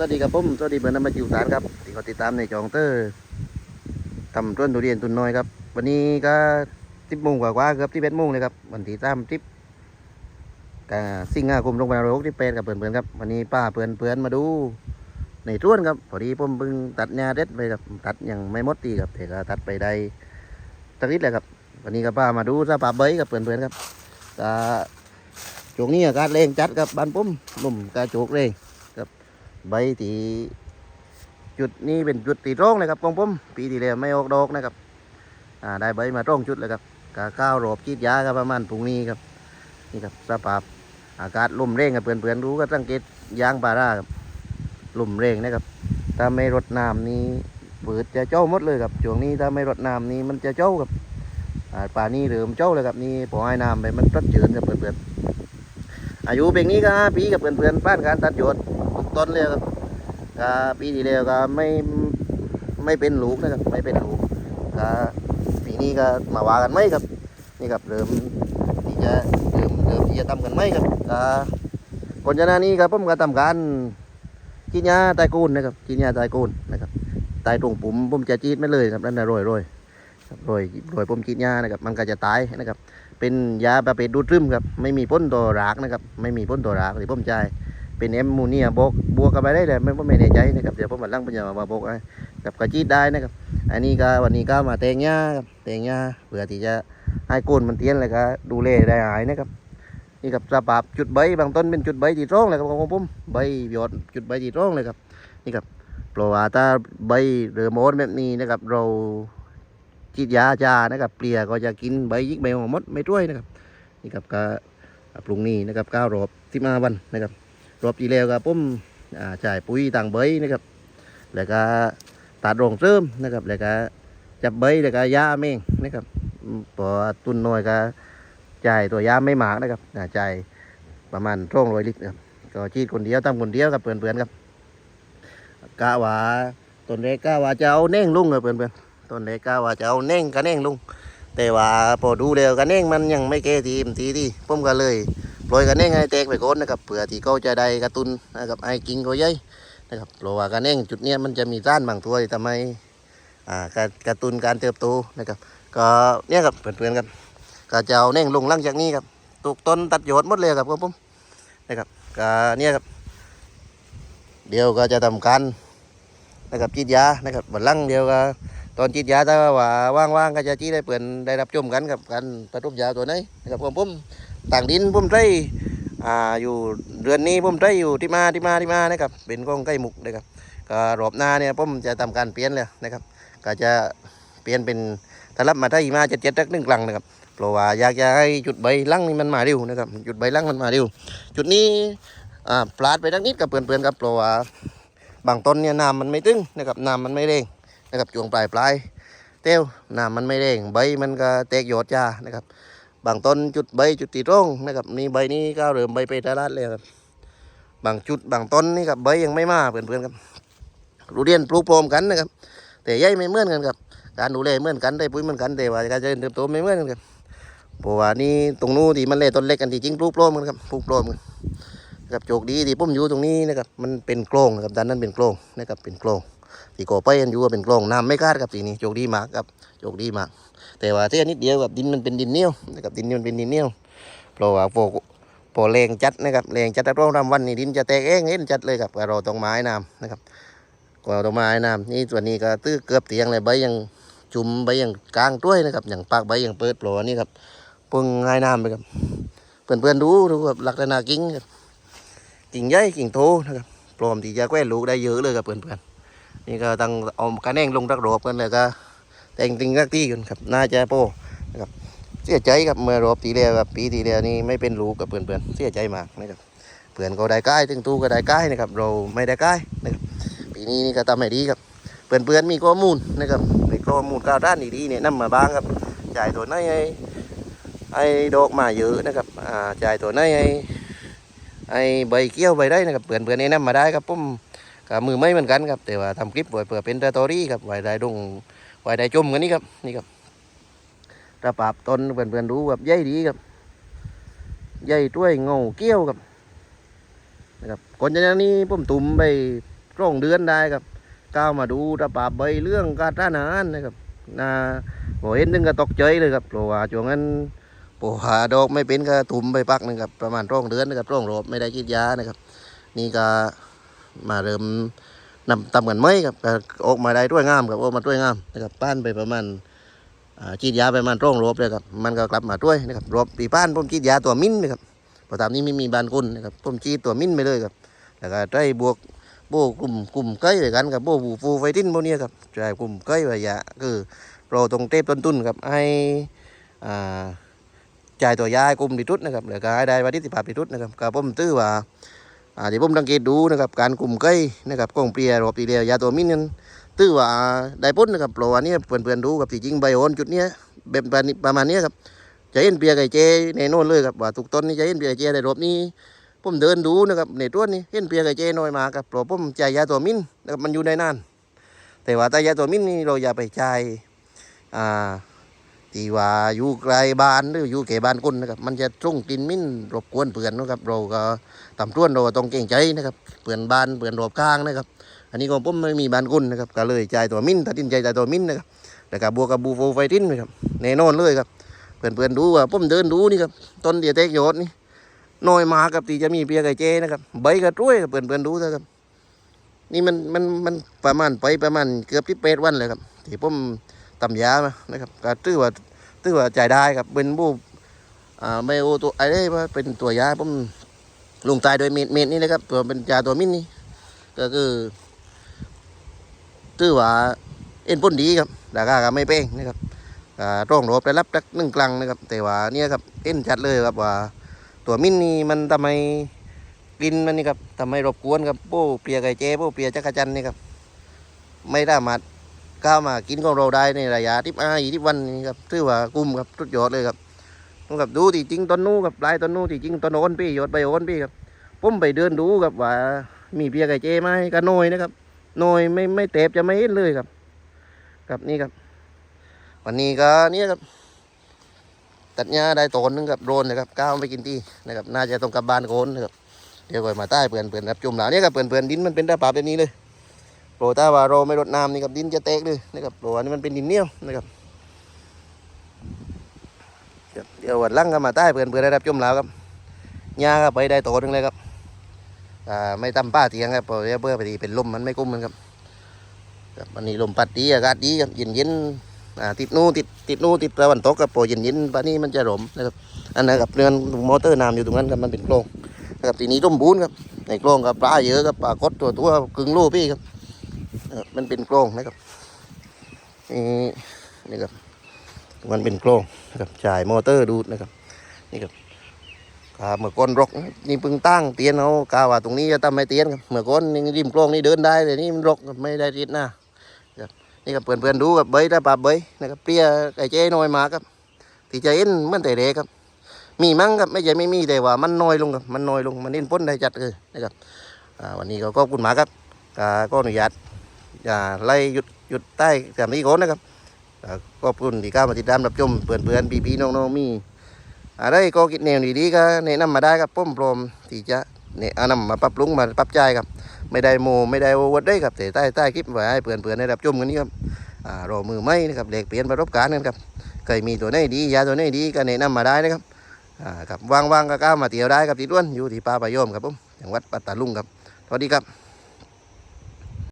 สวัสดีครับผมสวัสดีเบอร์น้ำมาจิวสารครับที่เขาติดตามในจองเตอร์ทำต้นทุเรียนตุนน้อยครับ วันนี้ก็สิบโมงกว่าๆเกือบที่เบ็ดโมงเลยครับวันที่สามทิปกาสิงหาคมลงไปนรกที่เป็นกับเพื่อนๆครับวันนี้ป้าเพื่อนๆมาดูในต้วนครับพอดีผมเพิ่งตัดหญ้าเด็ดไปครับตัดยังไม่หมดตีครับแต่ก็ตัดไปได้สักนิดเลยครับ วันนี้ก็ป้ามาดูสภาพใบกับเพื่อนๆครับก็ช่วงนี้อากาศแรงจัดครับบ้านผมลมกระโจกแรง ใบที่จุดนี้เป็นจุดตีร่องเลยครับของผมปีที่แล้วไม่ออกดอกนะครับอ่าได้ใบมาร่องจุดเลยครับกาข้าวรอบจีดยาครับประมาณพรุ่งนี้ครับนี่ครับสภาพอากาศลมเร่งครับเพื่อนๆรู้ก็สังเกตยางปาราครับลมเร่งนะครับถ้าไม่รดน้ำนี้เปิดจะเจ้าหมดเลยครับช่วงนี้ถ้าไม่รดน้ำนี้มันจะเจ้าครับป่านี้เริ่มเจ้าเลยครับนี่พอให้น้ำไปมันตัดเจือนครับเพื่อนๆอายุเป็นนี้ก็ปีกับเพื่อนๆป้านการตัดหยด ต้นเลยครับก็ปีที่แล้วก็ไม่ไม่เป็นลูกนะครับ ไม่เป็นลูกก็ปีนี้ก็มาว่ากันไหมครับ นี่ครับเริ่มที่จะเริ่มเริ่มที่จะทำกันไหมครับก็ก่อนจะนานี้ครับผมก็ทำการจีนยาตายกูนนะครับจีนยาตายกูนนะครับตายตรงปุ่มผมจะจีดไม่เลยครับนั่นนะโรยโรยรับโรยโรยผมจีนยานะครับ มันก็จะตายนะครับ เป็นยาประเภทดูดซึมครับ ไม่มีพ่นตัวรากนะครับ ไม่มีพ่นตัวรากที่ผมใจาย เป็นแอมโมเนียบวกบวกกันไปได้เลยไม่ไม่แน่ใจนะครับเดี๋ยวผมมาลั่งปัญญามาบอกให้กับกระจีดได้นะครับ อันนี้ก็วันนี้ก็มาแตงหญ้าครับแตงหญ้าเพื่อที่จะให้โกนมันเตี้ยนเลยก็ดูแลได้หายนะครับนี่กับสภาพจุดใบบางต้นเป็นจุดใบที่ตรงเลยครับของผมใบหยอดจุดใบที่ตรงเลยครับนี่ครับเพราะว่าถ้าใบเรือโมดแบบนี้นะครับ เราฉีดยาจานะครับเปลี่ยก็จะกินใบยิกใบของมดไม่ช่วยนะครับนี่ครับก็ปรุงนี้นะครับเก้ารอบสิบห้าวันนะครับ รอบที่แล้วก็ผมอ่าจ่ายปุ๋ยต่างเบยนะครับ แล้วก็ตัดรองเสริมนะครับ แล้วก็จับเบยแล้วก็ยาเมงนะครับอืมพอตุนน้อยก็จ่ายตัวยาไม่หมากนะครับอ่าจ่ายประมาณร่องรอยลิตรครับก็ชีดคนเดียวทำคนเดียวกับเพื่อนๆครับกะว่าต้นเล็กกะว่าจะเอาเน่งลุงกับเพื่อนๆต้นเล็กกะว่าจะเอาเน่งกับเน่งลุงแต่ว่าพอดูแล้วกับเน่งมันยังไม่เกทีมทีที่ผมก็เลย ล่อยกันเองให้แตกไปก่อนนะครับเผื่อที่เขาจะได้กระตุนนะครับไอ้กินเขาใหญ่นะครับเพราะว่ากันเองจุดเนี้ยมันจะมีต้านบางตัวที่ทำให้อ่ากระกระตุนการเติบโตนะครับก็เนี่ยครับเพื่อนๆครับก็จะเอาเน่งลงหลังจากนี้ครับตุกต้นตัดโยชน์หมดเลยครับครับผมนะครับก็เนี่ยครับ เดี๋ยวก็จะทำการนะครับจีดยานะครับบันลังเดียวก็ตอนจีดยาถ้าว่าว่างๆก็จะจีดได้เปิดได้รับชมกันกับการประทุบยาตัวนี้นะครับผมผม ต่างดินผมใช้อ่าอยู่เดือนนี้ผมใช้อยู่ที่มาที่มาที่มานะครับเป็นกล้องใกล้หมุกนะครับก็รอบหน้าเนี่ยผมจะทำการเปลี่ยนเลยนะครับ ก็จะเปลี่ยนเป็นถ้ารับมาได้มาเจ็ดเจ็ดสักหนึ่งครั้งนะครับเพราะว่าอยากจะให้จุดใบลั่งนี่มันมาเร็วนะครับจุดใบลั่งมันมาเร็วจุดนี้อ่าปลาดไปทักนิดกับเพื่อนๆครับเพราะว่าบางต้นเนี่ยน้ำมันไม่ตึงนะครับน้ำมันไม่เร่งนะครับช่วงปลายปลายเตี้ยวน้ำมันไม่เร่งใบมันก็แตกยอดจ้านะครับ บางต้นจุดใบจุดตีร่องนะครับนี่ใบนี้ก็เริ่มใบไปตลาดแล้วครับบางจุดบางต้นนี่ครับใบยังไม่มาเพื่อนๆครับรูเรียนปลูกพร้อมกันนะครับ แต่ใหญ่ไม่เหมือนกันครับการดูแลเหมือนกันได้ปุ๋ยเหมือนกันแต่ว่าการเจริญเติบโตไม่เหมือนกันครับเพราะว่านี่ตรงนู้นที่มันเล่ต้นเล็กกันที่จริงปลูกพร้อมกันครับปลูกพร้อมกันครับโชคดีที่ผมอยู่ตรงนี้นะครับมันเป็นโครงนะครับด้านนั้นเป็นโครงนะครับเป็นโครง ที่ก่อไปกันอยู่ว่าเป็นโครงน้ำไม่คาดครับทีนี้โชคดีมากครับโชคดีมาก แต่ว่าเท่านิดเดียวกับดินมันเป็นดินเหนียวนะครับดินมันเป็นดินเหนียวเพราะว่าพอพอแรงจัดนะครับแรงจัดตะร่องรำวันนี่ดินจะแตกเองเห็นจัดเลยครับก็เราต้องไม้น้ำนะครับก็เราต้องไม้น้ำนี่ส่วนนี้ก็ตื้อเกือบเตียงเลยใบยังจุ่มใบยังกลางด้วยนะครับอย่างปากใบยังเปิดโปรนี่ครับปึงง่ายน้ำไปครับเพื่อนเพื่อนๆดูดูครับลักษณะกิ่งครับกิ่งใหญ่กิ่งโตนะครับพร้อมที่จะแกว้ลูกได้เยอะเลยครับเพื่อนเพื่อนๆ นี่ก็ตั้งเอากระแนงลงรักโรบกันเลยก็ แต่งติงรักที่กันครับ น่าจะโป้นะครับเสียใจครับเมื่อรอบที่แล้วครับปีที่แล้วนี่ไม่เป็นลูกับเพื่อนๆเสียใจมากนะครับเพื่อนก็ได้ใกล้ถึงตู้ก็ได้ใกล้นะครับ เราไม่ได้ใกล้นะครับปีนี้นี่ก็ทำให้ดีครับเพื่อนๆมีข้อมูลนะครับมีข้อมูลข่าวด้านดีๆเนี่ยนำมาบ้างครับจ่ายตัวไหนไอ้ไอ้ดอกมาเยอะนะครับอ่าจ่ายตัวไหนไอ้ไอ้ใบเกี้ยวใบได้นะครับเพื่อนๆเนี่ยนำมาได้ครับผม กับมือไม่เหมือนกันครับ แต่ว่าทำคลิปไว้เพื่อเป็นสตอรี่ครับไว้ได้ดงไว้ได้จมกันนี่ครับนี่ครับตะปาบตนเพื่อนๆดูแบบใหญ่ดีครับใหญ่ด้วยเงาเกี้ยวครับนะครับก่อนจากนั้ผมตุ่มไปร่องเดือนได้ครับก้าวมาดูระบาบใบเรื่องการทานอาหารนะครับนาโอเห็นนึงก็ตกใจเลยครับเพราะว่าช่วงนั้นปวาดอกไม่เป็นก็ถุ่มไปปักหนึงครับประมาณร่องเดือนนะครับร่องโรบไม่ได้กินยานะครับ นี่ก็ มาเริ่มนำตำกันไหมครับออกมาได้ด้วยงามครับออกมาด้วยงามนะครับป้านไปประมาณอ่าฉีดยาไปมาณร่องรบเลยครับมันก็กลับมาด้วยนะครับรบปีป้านผมฉีดยาตัวมิ้นนะครับพอตามนี้ไม่มีบานกุนนะครับผมฉีดตัวมิ้นไปเลยครับแล้วก็ได้บวกโบกลุ่มกลุ่มเก้ยด้วยกันกับโบบูฟูไฟตินพวกเนี้ยครับใช่กลุ่มเก้ยว่ายาคือโปรตรงเทปต้นทุนครับให้อ่าจ่ายตัวยากลุ่มดิทุดนะครับแล้วก็ให้ได้ประสิทธิภาพดิทุดนะครับก็ผมตื้อว่า อ่าที่ผมสังเกตดูนะครับการกลุ่มไก่นะครับกองเปรียรอบตีเดียวยาตัวมินนั้นตื้อว่าได้พ้นนะครับเพราะว่านี่เพื่อนๆดูกับที่จริงใบโอนจุดเนี้ยแบบประมาณนี้ครับจะเห็นเปียไก่เจในโน่นเลยครับว่าทุกต้นนี่จะเห็นเปียไก่เจในรอบนี้ผมเดินดูนะครับในต้นนี้เห็นเปียไก่เจน้อยมากครับเพราะผมจ่ายยาตัวมินนะครับมันอยู่ในนั้นแต่ว่าแต่ยาตัวมินนี่เราอย่าไปจ่ายอ่า ที่ว่าอยู่ไกลบ้านหรืออยู่เขตบ้านคนนะครับมันจะส่งกลิ่นมิ้นรบกวนเพื่อนนะครับ เราก็ตำรวจเราต้องเก่งใจนะครับเปื่อนบ้านเปื่อนรอบข้างนะครับ อันนี้ของผมไม่มีบ้านกุนนะครับก็เลยจ่ายตัวมิ้นตัดสินใจจ่ายตัวมิ้นนะครับแล้วก็บวกกับบูโฟไฟตินนะครับแน่นอนเลยครับเพื่อนเพื่อนดูว่าผมเดินดูนี่ครับต้นเดียเตกโยดนี่น้อยมากครับที่จะมีเปียไก่เจนะครับใบกระตุ้ยเพื่อนเพื่อนดูนะครับนี่มันมันมันประมาณไปประมาณเกือบที่เปดวันเลยครับที่ผม ตำยามานะครับก็ตื้อว่าตื้อว่าจ่ายได้ครับเป็นบูอ่าไม่โอตัวไอ้ได้ว่าเป็นตัวยาผมลงตายโดยเม็ดเม็ดนี่นะครับตัวเป็นยาตัวมินนี่ก็คือตื้อว่าเอ็นพ่นดีครับราคาก็ไม่แพงนะครับอ่าต้องรบได้รับจักหนึ่งกลังนะครับ แต่ว่าเนี่ยครับเอ็นชัดเลยครับว่า ตัวมินนี่มันทำไมกลินมันนี่ครับทำไมรบกวนครับโป้เปียไก่เจ้โป้เปียจักรจันนี่ครับไม่ได้มา ก้าวมากินของเราได้ในระยะที่อายี่ที่วันนี้ครับถือว่ากุ้มครับสุดยอดเลยครับผมกับดูที่จริงต้นนู้กับปลายต้นนู้ที่จริงต้นโอนพี่ยอดใบโอนพี่ครับผมไปเดินดูกับว่า มีเพียไก่เจไหมก็น้อยนะครับนอยไม่ไม่เต็บจะไม่เห็นเลยครับครับนี่ครับ วันนี้ก็เนี่ยครับ ตัดหญ้าได้ตนนึงครับโดรนนะครับก้าวไปกินที่นะครับ น่าจะต้องกลับบ้านโกนนะครับเดี๋ยวก่อนมาใต้เปื่อนเปื่อนครับจุ่มหลาเนี่ยครับเปื่อนเปื่อนดินมันเป็นตาปาบแบบนี้เลย โปรถ้าว่าเราไม่รดน้ำนี่ครับดินจะแตกเลยนะครับโปรอันนี้มันเป็นดินเหนียวนะครับเดี๋ยววันหลังก็มาใต้เพื่อนเพื่อนได้รับชมแล้วครับหญ้าก็ไปได้โตหนึงเลยครับอ่าไม่ตำป้าเตียงครับเพราะเพื่อไปดีเป็นลมมันไม่กุ้มมันครับครับวันนี้ลมพัดดีอากาศดีครับเย็นเย็นอ่าติดนู่ติดติดนู่ติดตะวันตกครับพอเย็นเย็นๆปานนี้มันจะหลมนะครับอันนั้นกับเรือนมอเตอร์น้ำอยู่ตรงนั้นครับมันเป็นโครงนะครับทีนี้ร่มบูนครับในโครงกับปลาเยอะครับปลากดตัวตัวกึ่งโลพี่ครับ มันเป็นโครงนะครับนี่นี่ครับมันเป็นโครงนะครับจ่ายมอเตอร์ดูดนะครับ นี่ครับครับเมื่อก่อนรกนี่เพิ่งตั้งเตียนเอากาว่าตรงนี้จะทำไม่เตียนครับเมื่อก่อนนี่ริมกลองนี่เดินได้แต่นี่มันรกไม่ได้ติดหน้าครับนี่ครับเพื่อนๆดูครับใบได้ปลาใบยนะครับเปรี้ยไก่เจ้น้อยมากครับที่จะเห็นเหมันแต่เด็กครับ มีมั้งครับไม่ใช่ไม่มีแต่ว่ามันน้อยลงครับมันน้อยลงมันเน้นพ้นได้จัดเลยนะครับวันนี้ก็ขอบคุณหมากครับก็อนุญาต อย่าไล่หยุดหยุดใต้แต่นี้ก่อนนะครับอ่าขอบคุณที่เข้ามาติดตามรับชมเพื่อนเพื่อนๆพี่ๆน้องๆมีอะไรก็คิดแนวดีๆก็แนะนำมาได้ครับผมพร้อมที่จะเนี่ยเอานำมาปรับปรุงมาปรับใจครับ ไม่ได้โมไม่ได้วัดได้ครับแต่ใต้ใต้คลิปไว้ให้เพื่อนเพื่อนๆได้รับชมกันนี้ครับอ่ารอมือไม้นะครับเด็กเปลี่ยนประสบการณ์กันครับเคยมีตัวไหนดียาตัวไหนดีก็แนะนำมาได้นะครับอ่าครับว่างๆก็ก้ามาเที่ยวได้ครับที่ด้วนอยู่ที่ป่าปะโยมครับผมจังหวัดปัตตาลุงครับสวัสดีครับ